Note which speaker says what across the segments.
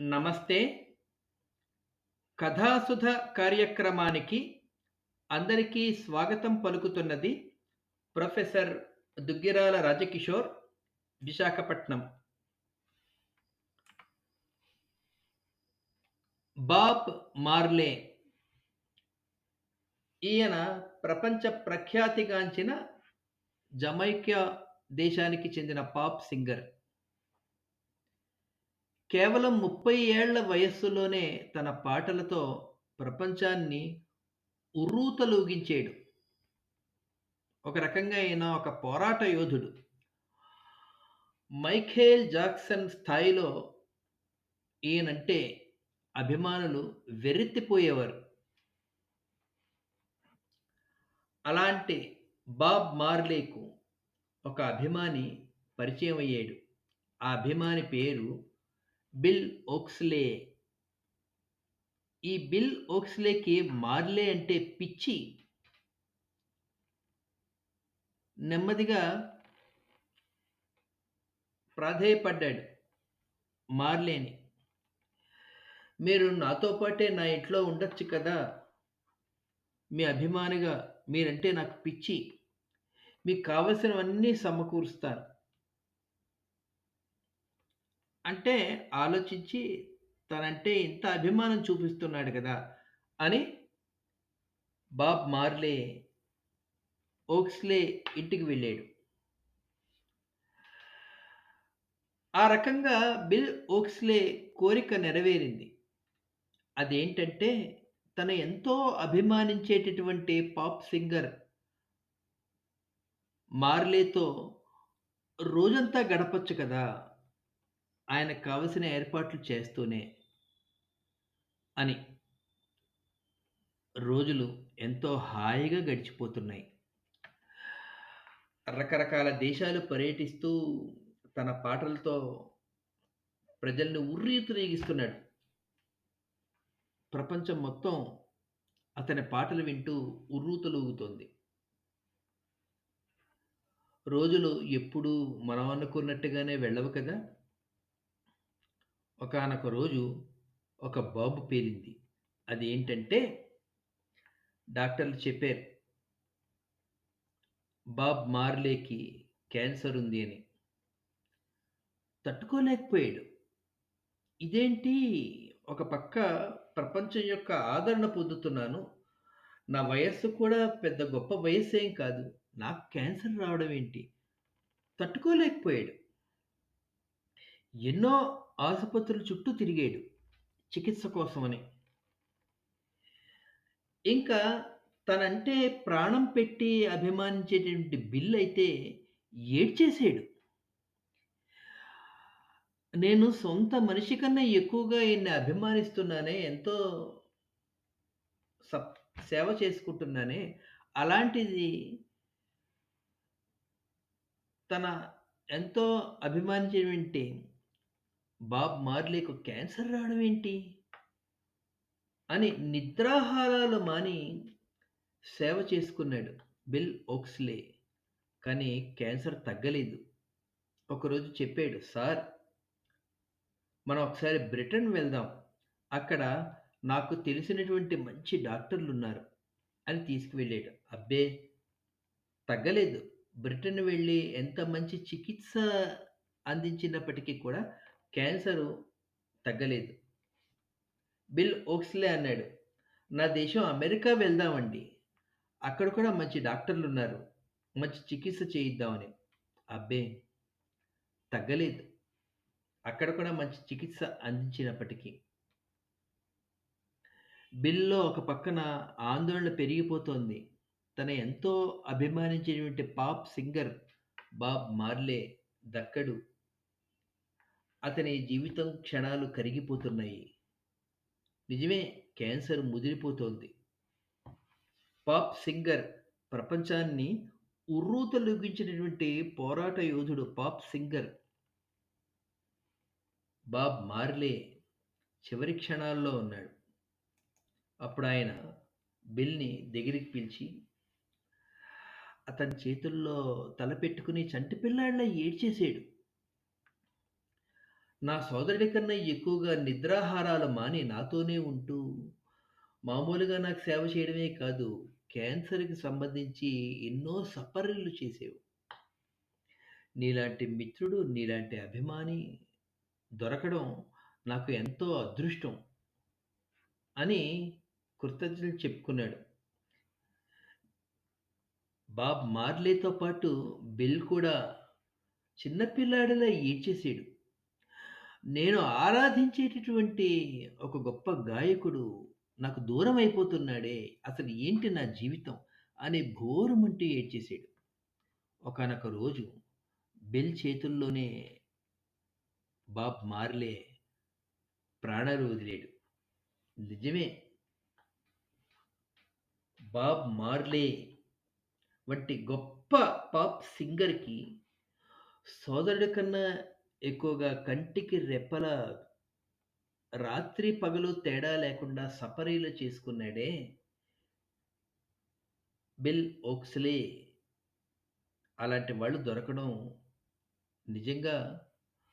Speaker 1: నమస్తే. కథాసుధ కార్యక్రమానికి అందరికీ స్వాగతం పలుకుతున్నది professor Duggirala Rajkishore, Visakhapatnam. Bob Marley ఈయన ప్రపంచ ప్రఖ్యాతిగాంచిన జమైకా దేశానికి చెందిన పాప్ సింగర్. కేవలం 30 ఏళ్ళ వయస్సులోనే తన పాటలతో ప్రపంచాన్ని ఉర్రూతలూగించాడు ఒక రకంగా ఈయన ఒక పోరాట యోధుడు. మైఖేల్ జాక్సన్ స్థాయిలో ఈయనంటే అభిమానులు వెర్రెత్తిపోయేవారు. అలాంటి బాబ్ మార్లేకు ఒక అభిమాని పరిచయం అయ్యాడు ఆ అభిమాని పేరు బిల్ ఓక్స్లే. ఈ బిల్ ఓక్స్లేకి మార్లే అంటే పిచ్చి. నెమ్మదిగా ప్రాధేయపడ్డాడు మార్లేని. మీరు నాతో పాటే నా ఇంట్లో ఉండొచ్చు కదా! మీ అభిమానిగా మీరంటే నాకు పిచ్చి. మీకు కావలసినవన్నీ సమకూరుస్తాను. అంటే ఆలోచించి తనంటే ఇంత అభిమానం చూపిస్తున్నాడు కదా అని బాబ్ మార్లే ఓక్స్లే ఇంటికి వెళ్ళాడు. ఆ రకంగా బిల్ ఓక్స్లే కోరిక నెరవేరింది. అదేంటంటే తను ఎంతో అభిమానించేటటువంటి పాప్ సింగర్ మార్లేతో రోజంతా గడపచ్చు కదా! ఆయనకు కావలసిన ఏర్పాట్లు చేస్తూనే. అని. రోజులు ఎంతో హాయిగా గడిచిపోతున్నాయి. రకరకాల దేశాలు పర్యటిస్తూ తన పాటలతో ప్రజల్ని ఉర్రూతలూగిస్తున్నాడు. ప్రపంచం మొత్తం అతని పాటలు వింటూ ఉర్రూతలూగుతోంది. రోజులు ఎప్పుడూ మనం అనుకున్నట్టుగానే వెళ్ళవు కదా! ఒకానొక రోజు ఒక బాబు పేలింది. ఏంటంటే డాక్టర్లు చెప్పారు. బాబ్ మార్లేకి క్యాన్సర్ ఉంది అని. తట్టుకోలేకపోయాడు. ఇదేంటి ఒక పక్క ప్రపంచం యొక్క ఆదరణ పొందుతున్నాను. నా వయస్సు కూడా పెద్ద గొప్ప వయస్సు ఏం కాదు. నాకు క్యాన్సర్ రావడం ఏంటి? తట్టుకోలేకపోయాడు. ఎన్నో ఆసుపత్రుల చుట్టూ తిరిగాడు. చికిత్స కోసమని. ఇంకా తనంటే ప్రాణం పెట్టి అభిమానించేటటువంటి బిల్ అయితే ఏడ్చేసాడు. నేను సొంత మనిషి కన్నా ఎక్కువగా ఈయన్ని అభిమానిస్తున్నానే. ఎంతో సప్ సేవ చేసుకుంటున్నానే. అలాంటిది తన ఎంతో అభిమానించేటువంటి బాబ్ మార్లేకు క్యాన్సర్ రావడం ఏంటి? అని నిద్రాహారాలు మాని సేవ చేసుకున్నాడు బిల్ ఓక్స్లే. కానీ క్యాన్సర్ తగ్గలేదు. ఒకరోజు చెప్పాడు. సార్ మనం ఒకసారి బ్రిటన్ వెళ్దాం. అక్కడ నాకు తెలిసినటువంటి మంచి డాక్టర్లు ఉన్నారు అని తీసుకువెళ్ళాడు. అబ్బే! తగ్గలేదు. బ్రిటన్ వెళ్ళి ఎంత మంచి చికిత్స అందించినప్పటికీ కూడా క్యాన్సరు తగ్గలేదు. బిల్ ఓక్స్లే అన్నాడు. నా దేశం అమెరికా వెళ్దామండి. అక్కడ కూడా మంచి డాక్టర్లున్నారు. మంచి చికిత్స చేయిద్దామని. అబ్బే! తగ్గలేదు. అక్కడ కూడా మంచి చికిత్స అందించినప్పటికీ. బిల్‌లో ఒక పక్కన ఆందోళన పెరిగిపోతోంది. తను ఎంతో అభిమానించినటువంటి పాప్ సింగర్ బాబ్ మార్లే దక్కడు. అతని జీవితం క్షణాలు కరిగిపోతున్నాయి. నిజమే క్యాన్సర్ ముదిరిపోతోంది. పాప్ సింగర్ ప్రపంచాన్ని ఉర్రూతలూగించినటువంటి పోరాట యోధుడు పాప్ సింగర్ బాబ్ మార్లే చివరి క్షణాల్లో ఉన్నాడు. అప్పుడు ఆయన బిల్‌ని దగ్గరికి పిలిచి అతని చేతుల్లో తల పెట్టుకుని చంటి పిల్లాడిలా ఏడ్చేసాడు. నా సోదరుడి కన్నా ఎక్కువగా నిద్రాహారాలు మాని నాతోనే ఉంటూ, మామూలుగా నాకు సేవ చేయడమే కాదు, క్యాన్సర్‌కి సంబంధించి ఎన్నో సఫరీలు చేసావు. నీలాంటి మిత్రుడు, నీలాంటి అభిమాని దొరకడం నాకు ఎంతో అదృష్టం అని కృతజ్ఞతలు చెప్పుకున్నాడు. బాబ్ మార్లేతో పాటు బిల్ కూడా చిన్నపిల్లాడిలా ఈడ్చేసాడు ఏడ్చేసాడు. నేను ఆరాధించేటటువంటి ఒక గొప్ప గాయకుడు నాకు దూరం అయిపోతున్నాడే! అసలు ఏంటి నా జీవితం? అనే భోరుమంటూ ఏడ్చేసాడు. ఒకానొక రోజు బెల్ చేతుల్లోనే బాబ్ మార్లే ప్రాణాలు వదిలేడు నిజమే. బాబ్ మార్లే వంటి గొప్ప పాప్ సింగర్‌కి సోదరుడి కన్నా ఎక్కువగా కంటికి రెప్పల రాత్రి, పగలు తేడా లేకుండా సపరీలు చేసుకున్నాడే! బిల్ ఓక్స్‌లే అలాంటి వాళ్ళు దొరకడం నిజంగా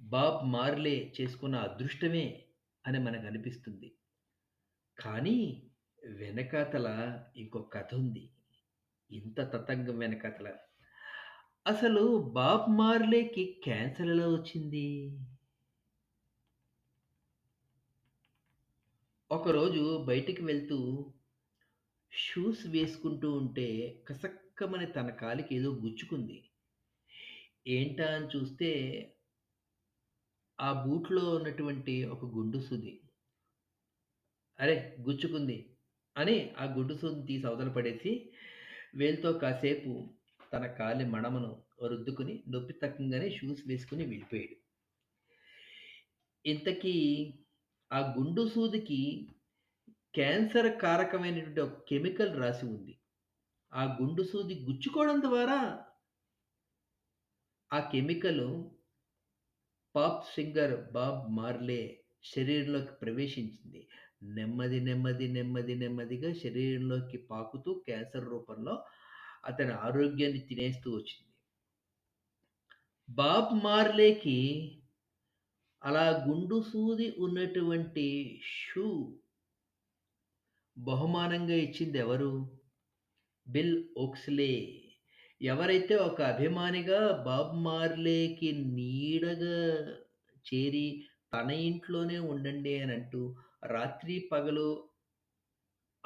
Speaker 1: బాబ్ మార్లే చేసుకున్న అదృష్టమే అని మనకు అనిపిస్తుంది కానీ వెనకాతల ఇంకో కథ ఉంది ఇంత తతంగం వెనకాతల. అసలు బాబ్ మార్లేకి క్యాన్సర్ ఎలా వచ్చింది? ఒకరోజు బయటికి వెళ్తూ షూస్ వేసుకుంటూ ఉంటే కసక్కమని తన కాలికి ఏదో గుచ్చుకుంది. ఏంటా అని చూస్తే ఆ బూట్‌లో ఉన్నటువంటి ఒక గుండు సూది. అరె! గుచ్చుకుంది అని ఆ గుండు సూదిని తీసి అవతల పడేసి, వేలుతో కాసేపు తన కాలి మడమను రుద్దుకొని నొప్పి తగ్గంగానే షూస్ వేసుకుని వెళ్ళిపోయాడు. ఇంతకీ ఆ గుండు సూదికి క్యాన్సర్ కారకమైనటువంటి ఒక కెమికల్ రాసి ఉంది. ఆ గుండు సూది గుచ్చుకోవడం ద్వారా ఆ chemical pop singer Bob Marley శరీరంలోకి ప్రవేశించింది. నెమ్మది, నెమ్మది, నెమ్మది, నెమ్మదిగా శరీరంలోకి పాకుతూ క్యాన్సర్ రూపంలో అతని ఆరోగ్యాన్ని తినేస్తూ వచ్చింది. బాబ్ మార్లేకి అలా గుండు సూది ఉన్నటువంటి షూ బహుమానంగా ఇచ్చింది ఎవరు బిల్ ఓక్స్‌లే. ఎవరైతే ఒక అభిమానిగా బాబ్ మార్లేకి నీడగా చేరి తన ఇంట్లోనే ఉండండి అని అంటూ రాత్రి, పగలు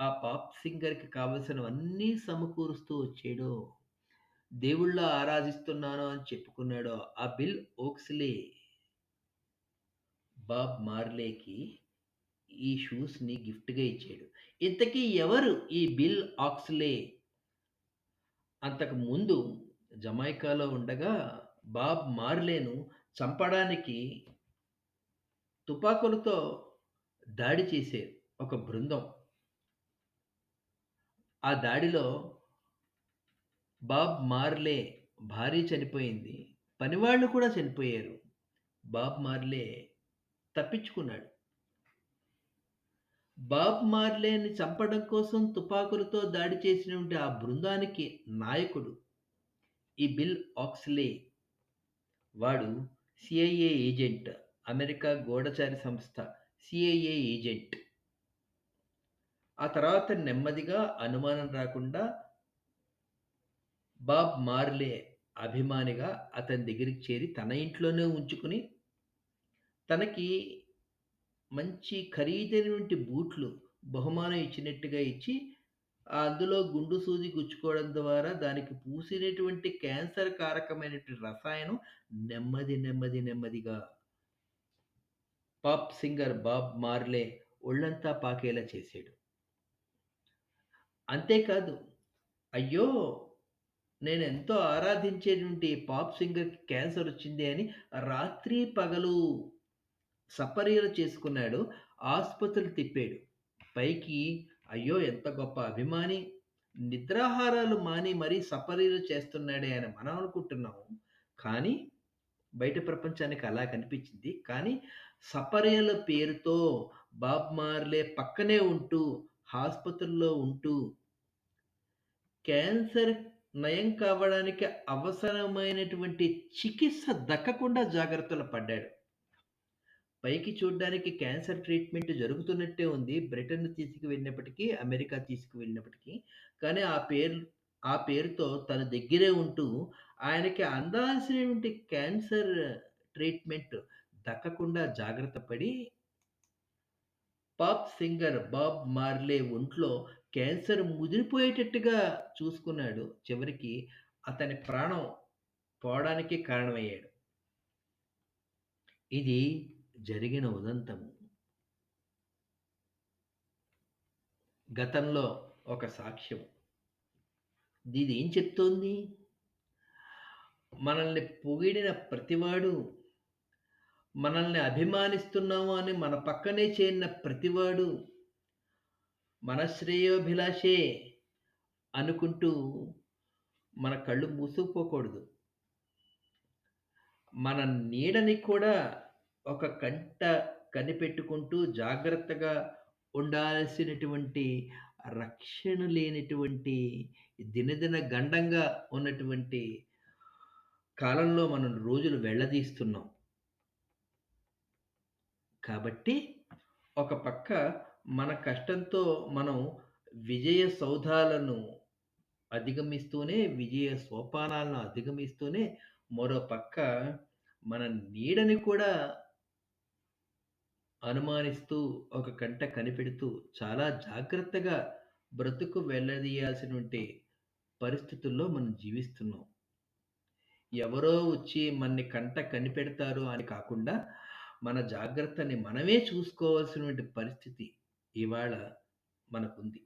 Speaker 1: ఆ పాప్ సింగర్‌కి కావాల్సినవన్నీ సమకూరుస్తూ వచ్చాడో, దేవుళ్ళ ఆరాధిస్తున్నాను అని చెప్పుకున్నాడో ఆ బిల్ ఓక్స్‌లే బాబ్ మార్లేకి ఈ షూస్‌ని గిఫ్ట్‌గా ఇచ్చాడు. ఇంతకీ ఎవరు ఈ బిల్ ఆక్స్‌లే? అంతకు ముందు జమైకాలో ఉండగా బాబ్ మార్లేను చంపడానికి తుపాకులతో దాడి చేసే ఒక బృందం. ఆ దాడిలో బాబ్ మార్లే భార్య చనిపోయింది. పనివాళ్ళు కూడా చనిపోయారు. బాబ్ మార్లే తప్పించుకున్నాడు. బాబ్ మార్లేని చంపడం కోసం తుపాకులతో దాడి చేసినటువంటి ఆ బృందానికి నాయకుడు ఈ బిల్ ఆక్స్‌లే. వాడు సీఐఏ ఏజెంట్. అమెరికా గోడచారి సంస్థ సీఐఏ ఏజెంట్. ఆ తర్వాత నెమ్మదిగా అనుమానం రాకుండా బాబ్ మార్లే అభిమానిగా అతని దగ్గరికి చేరి తన ఇంట్లోనే ఉంచుకొని, తనకి మంచి ఖరీదైనటువంటి బూట్లు బహుమానం ఇచ్చినట్టుగా ఇచ్చి, అందులో గుండు సూది గుచ్చుకోవడం ద్వారా దానికి పూసినటువంటి క్యాన్సర్ కారకమైనటువంటి రసాయనం నెమ్మది, నెమ్మది, నెమ్మదిగా పాప్ సింగర్ బాబ్ మార్లే ఒళ్ళంతా పాకేలా చేసాడు. అంతేకాదు, అయ్యో! నేను ఎంతో ఆరాధించేటువంటి పాప్ సింగర్‌కి క్యాన్సర్ వచ్చిందే అని రాత్రి, పగలు సపర్యలు చేసుకున్నాడు. ఆసుపత్రులు తిప్పాడు. పైకి అయ్యో! ఎంత గొప్ప అభిమాని. నిద్రాహారాలు మాని మరీ సపర్యలు చేస్తున్నాడే అని మనం అనుకుంటున్నాము. కానీ బయట ప్రపంచానికి అలా కనిపించింది. కానీ సపర్యల పేరుతో బాబ్ మార్లే పక్కనే ఉంటూ, ఆసుపత్రుల్లో ఉంటూ క్యాన్సర్ నయం కావడానికి అవసరమైనటువంటి చికిత్స దక్కకుండా జాగ్రత్తలు పడ్డాడు. పైకి చూడడానికి క్యాన్సర్ ట్రీట్మెంట్ జరుగుతున్నట్టే ఉంది. బ్రిటన్ తీసుకువెళ్ళినప్పటికీ, అమెరికా తీసుకువెళ్ళినప్పటికీ. కానీ ఆ పేరు ఆ పేరుతో తన దగ్గరే ఉంటూ, ఆయనకి అందాల్సినటువంటి క్యాన్సర్ ట్రీట్మెంట్ దక్కకుండా జాగ్రత్త పడి పాప్ సింగర్ బాబ్ మార్లే ఒంట్లో క్యాన్సర్ ముదిరిపోయేటట్టుగా చూసుకున్నాడు. చివరికి అతని ప్రాణం పోవడానికి కారణమయ్యాడు. ఇది జరిగిన ఉదంతం. గతంలో ఒక సాక్ష్యం. ఇదేం చెప్తోంది? మనల్ని పొగిడిన ప్రతివాడు, మనల్ని అభిమానిస్తున్నాము అని మన పక్కనే చేరిన ప్రతివాడు, మన శ్రేయోభిలాషే అనుకుంటూ మన కళ్ళు మూసుకుపోకూడదు. మన నీడని కూడా ఒక కంట కనిపెట్టుకుంటూ జాగ్రత్తగా ఉండాల్సినటువంటి రక్షణ లేనటువంటి దినదిన గండంగా ఉన్నటువంటి కాలంలో మనం రోజులు వెళ్ళదీస్తున్నాం. కాబట్టి ఒక పక్క మన కష్టంతో మనం విజయ సౌధాలను అధిగమిస్తూనే, విజయ సోపానాలను అధిగమిస్తూనే, మరో పక్క మన నీడని కూడా అనుమానిస్తూ, ఒక కంట కనిపెడుతూ, చాలా జాగ్రత్తగా బ్రతుకు వెళ్ళదీయాల్సినటువంటి పరిస్థితుల్లో మనం జీవిస్తున్నాం. ఎవరో వచ్చి మన్ని కంట కనిపెడతారు అని కాకుండా, మన జాగ్రత్తని మనమే చూసుకోవాల్సినటువంటి పరిస్థితి ఇవాళ మనకుంది.